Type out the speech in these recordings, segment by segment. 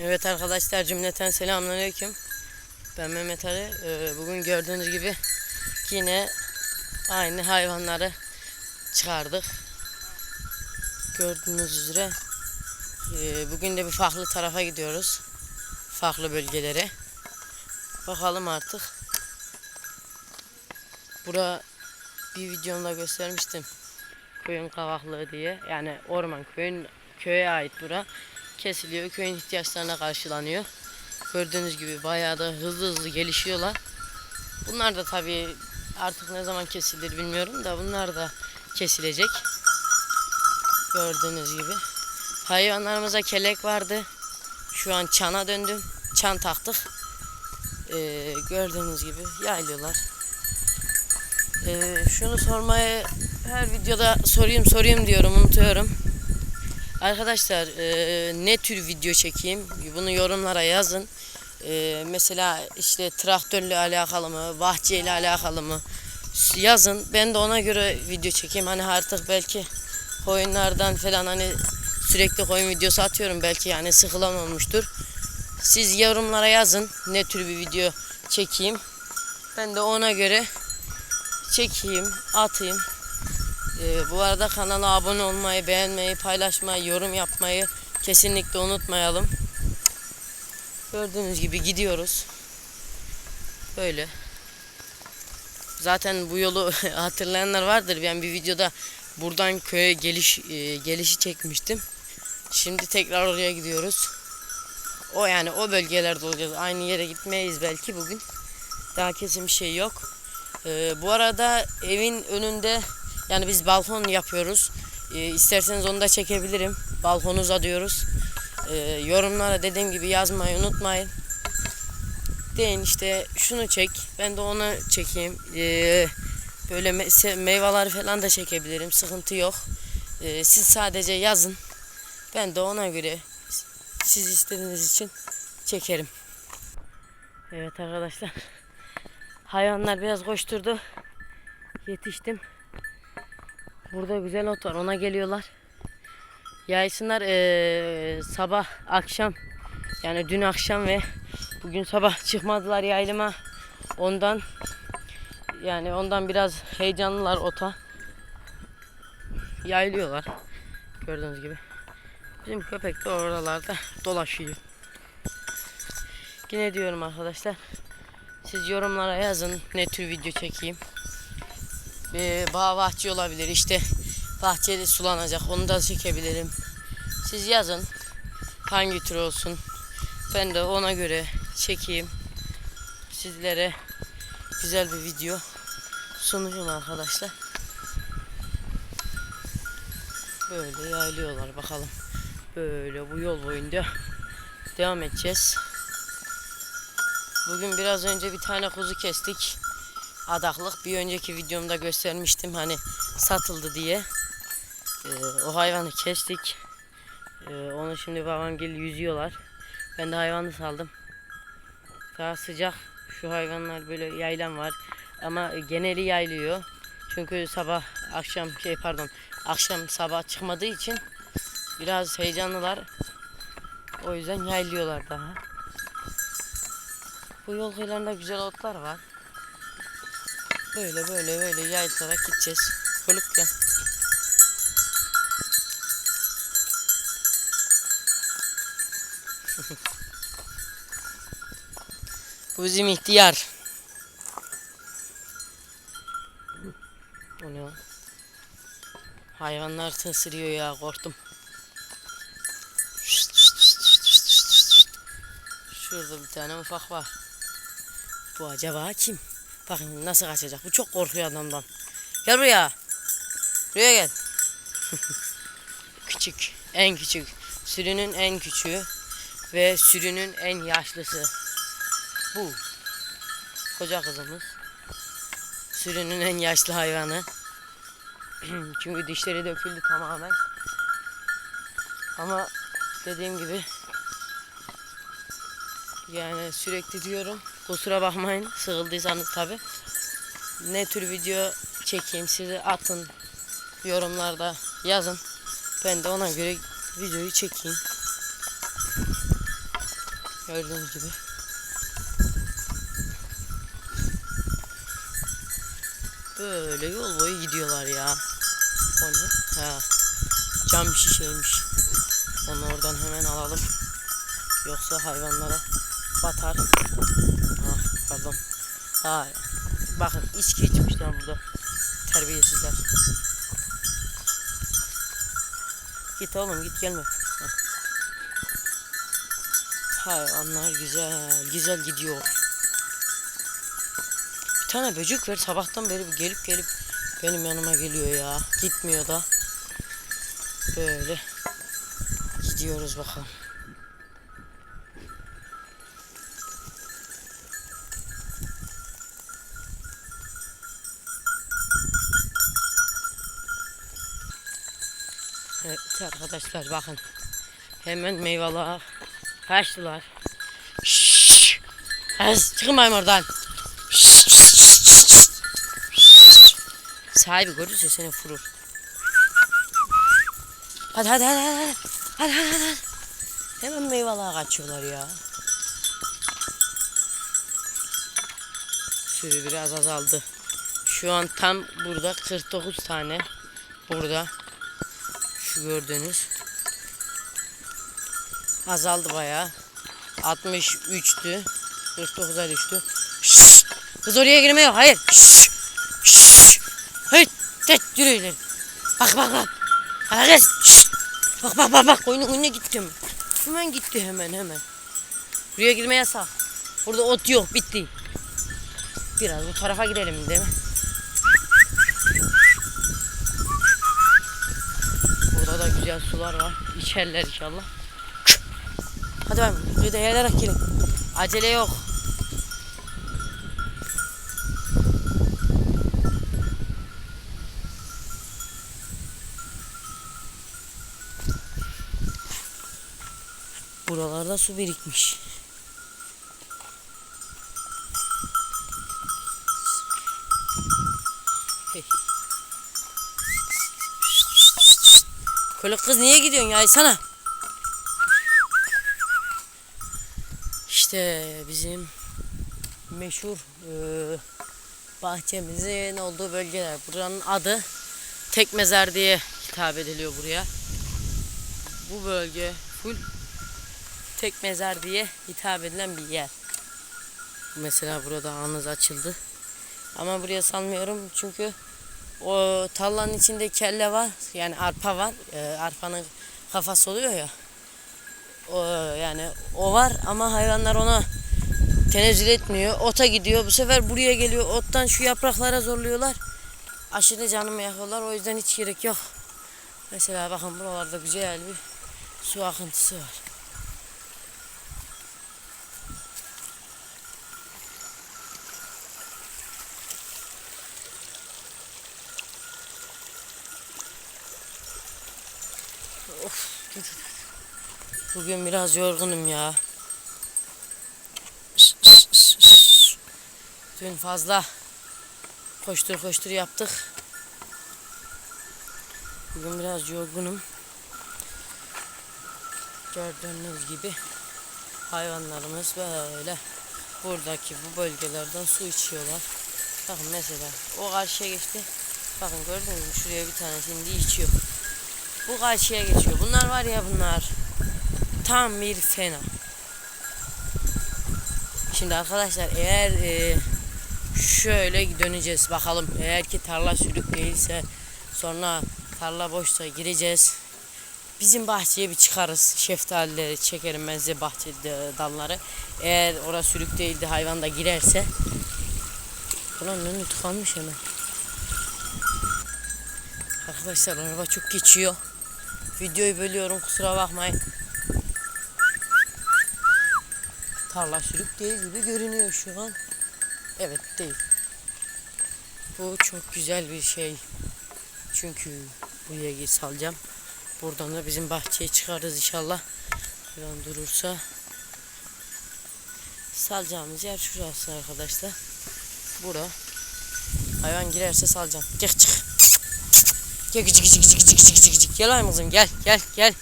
Evet arkadaşlar cümleten selamünaleyküm. Ben Mehmet Ali. Ee, Bugün gördüğünüz gibi yine aynı hayvanları çıkardık. Gördüğünüz üzere ee, bugün de bir farklı tarafa gidiyoruz. Farklı bölgelere. Bakalım artık. Bura bir videomda göstermiştim. Köyün kavaklığı diye. Yani orman köyün köye ait bura kesiliyor. Köyün ihtiyaçlarına karşılanıyor. Gördüğünüz gibi bayağı da hızlı hızlı gelişiyorlar. Bunlar da tabii artık ne zaman kesilir bilmiyorum da bunlar da kesilecek. Gördüğünüz gibi. Hayvanlarımıza kelek vardı. Şu an çana döndüm. Çan taktık. Ee, gördüğünüz gibi yaylıyorlar. Ee, şunu sormayı her videoda sorayım sorayım diyorum unutuyorum. Arkadaşlar e, ne tür video çekeyim bunu yorumlara yazın. E, mesela işte traktörle alakalı mı, bahçeyle alakalı mı yazın. Ben de ona göre video çekeyim. Hani artık belki oyunlardan falan hani sürekli oyun videosu atıyorum. Belki yani sıkılan olmuştur. Siz yorumlara yazın ne tür bir video çekeyim. Ben de ona göre çekeyim, atayım. Ee, bu arada kanala abone olmayı, beğenmeyi, paylaşmayı, yorum yapmayı kesinlikle unutmayalım. Gördüğünüz gibi gidiyoruz. Böyle. Zaten bu yolu hatırlayanlar vardır. Ben bir videoda buradan köye geliş e, gelişi çekmiştim. Şimdi tekrar oraya gidiyoruz. O yani o bölgelerde olacağız. Aynı yere gitmeyiz belki bugün. Daha kesin bir şey yok. Ee, bu arada evin önünde yani biz balkon yapıyoruz. Ee, isterseniz onu da çekebilirim. Balkonuza diyoruz. Ee, yorumlara dediğim gibi yazmayı unutmayın. Deyin işte şunu çek. Ben de onu çekeyim. Ee, böyle me- meyveler falan da çekebilirim. Sıkıntı yok. Ee, siz sadece yazın. Ben de ona göre siz istediğiniz için çekerim. Evet arkadaşlar. Hayvanlar biraz koşturdu. Yetiştim. Burada güzel ot var. Ona geliyorlar. Yaysınlar eee, sabah akşam yani dün akşam ve bugün sabah çıkmadılar yaylıma. Ondan yani ondan biraz heyecanlılar ota. Yaylıyorlar. Gördüğünüz gibi. Bizim köpek de oralarda dolaşıyor. Yine diyorum arkadaşlar. Siz yorumlara yazın ne tür video çekeyim. Ee, bağ bahçe olabilir işte bahçede sulanacak onu da çekebilirim. Siz yazın hangi tür olsun. Ben de ona göre çekeyim. Sizlere güzel bir video sunacağım arkadaşlar. Böyle yaylıyorlar bakalım. Böyle bu yol boyunca devam edeceğiz. Bugün biraz önce bir tane kuzu kestik. Adaklık. Bir önceki videomda göstermiştim hani satıldı diye. Ee, o hayvanı kestik. Ee, onu şimdi babamgil yüzüyorlar. Ben de hayvanı saldım. Daha sıcak. Şu hayvanlar böyle yaylan var. Ama geneli yaylıyor. Çünkü sabah akşam şey pardon akşam sabah çıkmadığı için biraz heyecanlılar. O yüzden yaylıyorlar daha. Bu yol kıyılarında güzel otlar var. Böyle böyle böyle yaylarak gideceğiz. Kulüp gel. Bu bizim ihtiyar. O ne o? Hayvanlar tırsırıyor ya korktum. Şurada bir tane ufak var. Bu acaba kim? Bakın nasıl kaçacak. Bu çok korkuyor adamdan. Gel buraya. Buraya gel. küçük. En küçük. Sürünün en küçüğü. Ve sürünün en yaşlısı. Bu. Koca kızımız. Sürünün en yaşlı hayvanı. Çünkü dişleri döküldü tamamen. Ama dediğim gibi yani sürekli diyorum. Kusura bakmayın sıkıldıysanız tabi. Ne tür video çekeyim size atın yorumlarda yazın. Ben de ona göre videoyu çekeyim. Gördüğünüz gibi. Böyle yol boyu gidiyorlar ya. O ne? Ha. Cam şişeymiş. Onu oradan hemen alalım. Yoksa hayvanlara batar. Ah pardon. Ha. Bakın içki içmişler burada. Terbiyesizler. Git oğlum git gelme. Hayvanlar güzel güzel gidiyor. Bir tane böcek ver sabahtan beri gelip gelip benim yanıma geliyor ya. Gitmiyor da. Böyle gidiyoruz bakalım. Evet arkadaşlar bakın. Hemen meyveler kaçtılar. Şşş. Çıkmayın oradan. Sahibi görürse seni vurur. Hadi hadi hadi hadi. Hadi hadi hadi. Hemen meyveler kaçıyorlar ya. Sürü biraz azaldı. Şu an tam burada 49 tane. Burada. Şu gördüğünüz. Azaldı bayağı. 63'tü. 49'a düştü. Şşş! Kız oraya girme yok. Hayır. Şşş! Şşş! Hayır. Tek yürü. Bak bak bak. Hadi kız. Bak bak bak bak. Oyunun önüne gittim. Hemen gitti hemen hemen. Buraya girme yasak. Burada ot yok. Bitti. Biraz bu tarafa gidelim değil mi? Burada da güzel sular var. İçerler inşallah. Hadi ben buraya da yayarak gelin. Acele yok. Buralarda su birikmiş. Köle kız niye gidiyorsun ya? Sana. İşte bizim meşhur e, bahçemizin olduğu bölgeler. Buranın adı Tekmezer diye hitap ediliyor buraya. Bu bölge full Tekmezer diye hitap edilen bir yer. Mesela burada anız açıldı. Ama buraya salmıyorum çünkü o tarlanın içinde kelle var. Yani arpa var. E, arpanın kafası oluyor ya. O, yani o var ama hayvanlar ona tenezzül etmiyor. Ota gidiyor. Bu sefer buraya geliyor. Ottan şu yapraklara zorluyorlar. Aşırı canımı yakıyorlar. O yüzden hiç gerek yok. Mesela bakın buralarda güzel bir su akıntısı var. Of. Bugün biraz yorgunum ya. Dün fazla koştur koştur yaptık. Bugün biraz yorgunum. Gördüğünüz gibi hayvanlarımız böyle buradaki bu bölgelerden su içiyorlar. Bakın mesela o karşıya geçti. Bakın gördünüz mü şuraya bir tane şimdi içiyor. Bu karşıya geçiyor. Bunlar var ya bunlar. Tam bir fena. Şimdi arkadaşlar eğer e, şöyle döneceğiz bakalım. Eğer ki tarla sürük değilse sonra tarla boşsa gireceğiz. Bizim bahçeye bir çıkarız. Şeftalileri çekerim ben size bahçe dalları. Eğer orası sürük değildi hayvan da girerse. Ulan önü tıkanmış hemen. Arkadaşlar araba çok geçiyor. Videoyu bölüyorum kusura bakmayın. Tarla sürük değil gibi görünüyor şu an. Evet değil. Bu çok güzel bir şey. Çünkü buraya git salacağım. Buradan da bizim bahçeye çıkarız inşallah. Hayvan durursa. Salacağımız yer şurası arkadaşlar. Bura. Hayvan girerse salacağım. Çık çık. Gel gıcık gıcık gıcık gıcık gıcık gıcık gıcık. Gel ayım kızım gel gel gel.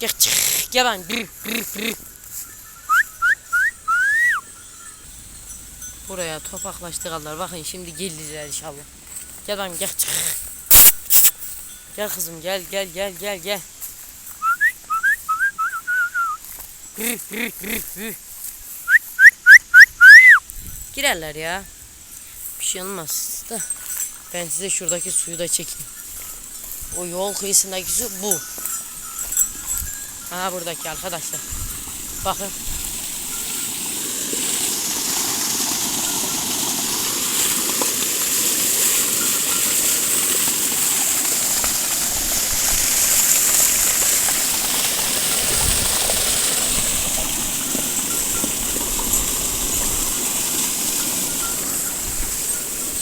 Gel çık Gel ben. Brr, brr, brr. Buraya topaklaştırarlar. Bakın şimdi geldiler inşallah. Gel ben gel. Çık. Gel kızım gel gel gel gel gel. Girerler ya. Bir şey olmaz da. Ben size şuradaki suyu da çekeyim. O yol kıyısındaki su bu. Aha buradaki arkadaşlar. Bakın.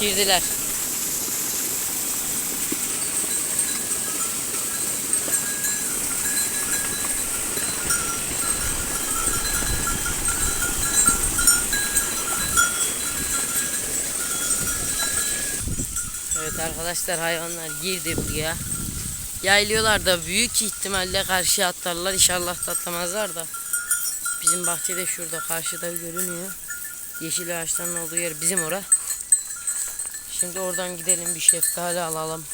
Girdiler. Evet arkadaşlar hayvanlar girdi buraya. Yaylıyorlar da büyük ihtimalle karşıya atlarlar. İnşallah da atlamazlar da. Bizim bahçede şurada karşıda görünüyor. Yeşil ağaçların olduğu yer bizim ora. Şimdi oradan gidelim bir şeftali alalım.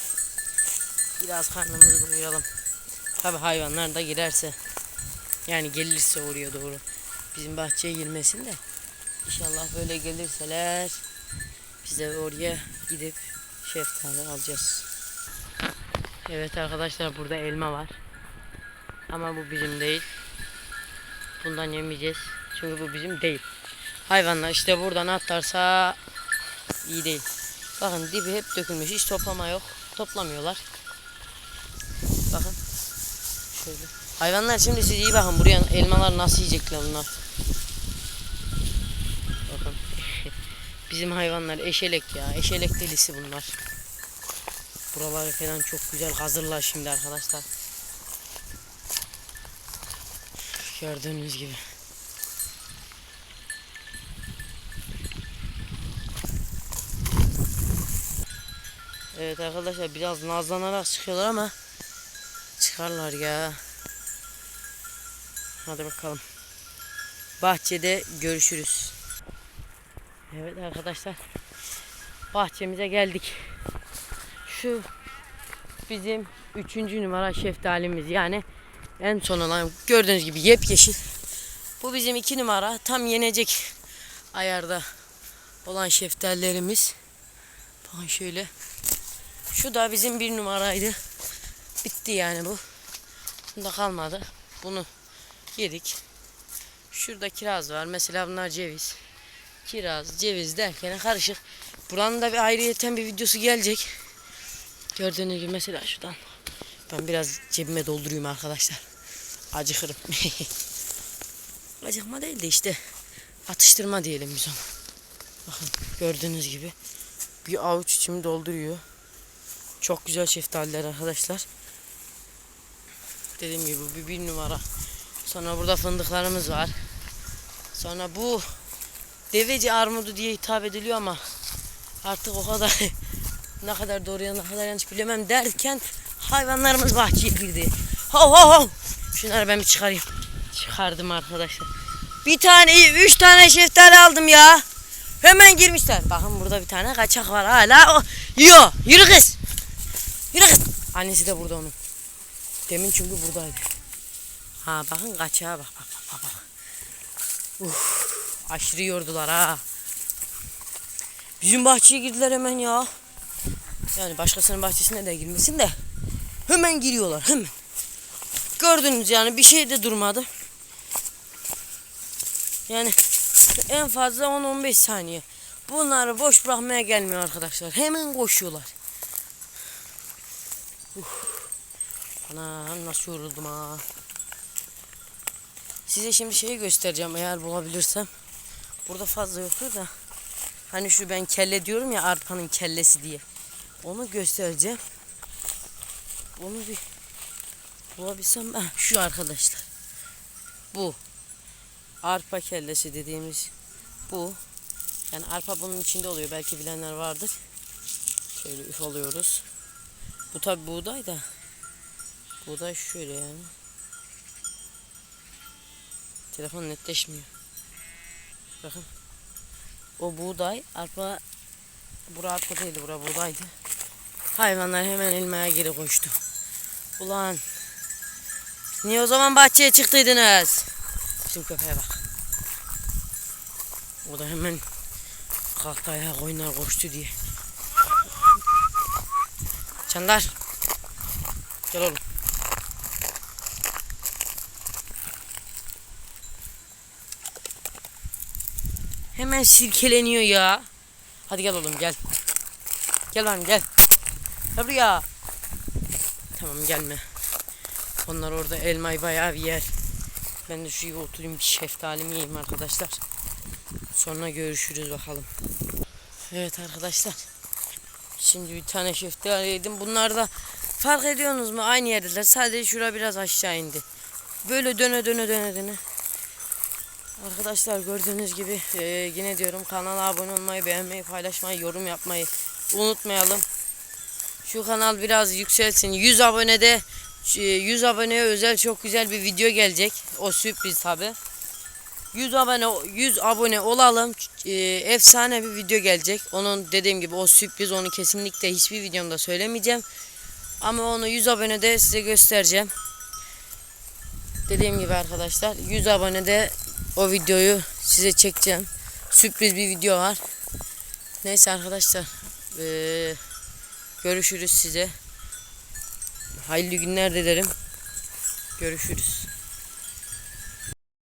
Biraz karnımızı doyuralım. Tabi hayvanlar da girerse. Yani gelirse oraya doğru. Bizim bahçeye girmesin de. İnşallah böyle gelirseler biz de oraya gidip şeftali alacağız. Evet arkadaşlar burada elma var. Ama bu bizim değil. Bundan yemeyeceğiz. Çünkü bu bizim değil. Hayvanlar işte buradan atlarsa iyi değil. Bakın dibi hep dökülmüş. Hiç toplama yok. Toplamıyorlar. Bakın. Şöyle. Hayvanlar şimdi siz iyi bakın buraya elmalar nasıl yiyecekler bunlar. Bakın. Bizim hayvanlar eşelek ya. Eşelek delisi bunlar. Buraları falan çok güzel hazırlar şimdi arkadaşlar. Gördüğünüz gibi. Evet arkadaşlar biraz nazlanarak çıkıyorlar ama çıkarlar ya. Hadi bakalım. Bahçede görüşürüz. Evet arkadaşlar. Bahçemize geldik. Şu bizim üçüncü numara şeftalimiz yani en son olan gördüğünüz gibi yepyeşil. Bu bizim iki numara tam yenecek ayarda olan şeftallerimiz. Bakın şöyle. Şu da bizim bir numaraydı. Bitti yani bu. Bunda kalmadı. Bunu yedik. Şurada kiraz var. Mesela bunlar ceviz. Kiraz, ceviz derken karışık. Buranın da bir ayrıyeten bir videosu gelecek. Gördüğünüz gibi mesela şuradan. Ben biraz cebime doldurayım arkadaşlar. Acıkırım. Acıkma değil de işte atıştırma diyelim biz ona. Bakın gördüğünüz gibi bir avuç içimi dolduruyor. Çok güzel şeftaliler arkadaşlar. Dediğim gibi bu bir, bir numara. Sonra burada fındıklarımız var. Sonra bu deveci armudu diye hitap ediliyor ama artık o kadar ne kadar doğru ya ne kadar yanlış bilemem derken hayvanlarımız bahçeye girdi. Hav hav hav. Şunları ben bir çıkarayım. Çıkardım arkadaşlar. Bir tane, üç tane şeftali aldım ya. Hemen girmişler. Bakın burada bir tane kaçak var hala. O, yiyor. Yürü kız. Yürü kız. Annesi de burada onun. Demin çünkü buradaydı. Ha bakın kaçağa bak bak bak bak. Uf, aşırı yordular ha. Bizim bahçeye girdiler hemen ya. Yani başkasının bahçesine de girmesin de. Hemen giriyorlar hemen. Gördünüz yani bir şey de durmadı. Yani en fazla 10-15 saniye. Bunları boş bırakmaya gelmiyor arkadaşlar. Hemen koşuyorlar. Uf. Anam nasıl yoruldum ha. Size şimdi şeyi göstereceğim eğer bulabilirsem. Burada fazla yoktur da. Hani şu ben kelle diyorum ya arpanın kellesi diye. Onu göstereceğim. Onu bir bulabilsem ben şu arkadaşlar. Bu. Arpa kellesi dediğimiz bu. Yani arpa bunun içinde oluyor. Belki bilenler vardır. Şöyle üf alıyoruz. Bu tabi buğday da. Buğday şöyle yani. Telefon netleşmiyor. Bakın. O buğday, arpa Bura arpa değildi, bura buğdaydı. Hayvanlar hemen elmaya geri koştu. Ulan. Niye o zaman bahçeye çıktıydınız? Bizim köpeğe bak. O da hemen kalktı ayağa koyunlar koştu diye. Çandar. Gel oğlum. Hemen silkeleniyor ya. Hadi gel oğlum gel. Gel lan gel. Gel buraya. Tamam gelme. Onlar orada elmayı bayağı bir yer. Ben de şuraya oturayım bir şeftalimi yiyeyim arkadaşlar. Sonra görüşürüz bakalım. Evet arkadaşlar. Şimdi bir tane şeftali yedim. Bunlar da fark ediyorsunuz mu? Aynı yerdeler. Sadece şura biraz aşağı indi. Böyle döne döne döne döne. Arkadaşlar gördüğünüz gibi e, yine diyorum kanala abone olmayı, beğenmeyi, paylaşmayı, yorum yapmayı unutmayalım. Şu kanal biraz yükselsin. 100 abonede e, 100 aboneye özel çok güzel bir video gelecek. O sürpriz tabi. 100 abone 100 abone olalım. E, efsane bir video gelecek. Onun dediğim gibi o sürpriz onu kesinlikle hiçbir videomda söylemeyeceğim. Ama onu 100 abonede size göstereceğim. Dediğim gibi arkadaşlar 100 abonede o videoyu size çekeceğim. Sürpriz bir video var. Neyse arkadaşlar. eee, görüşürüz size. Hayırlı günler dilerim. Görüşürüz.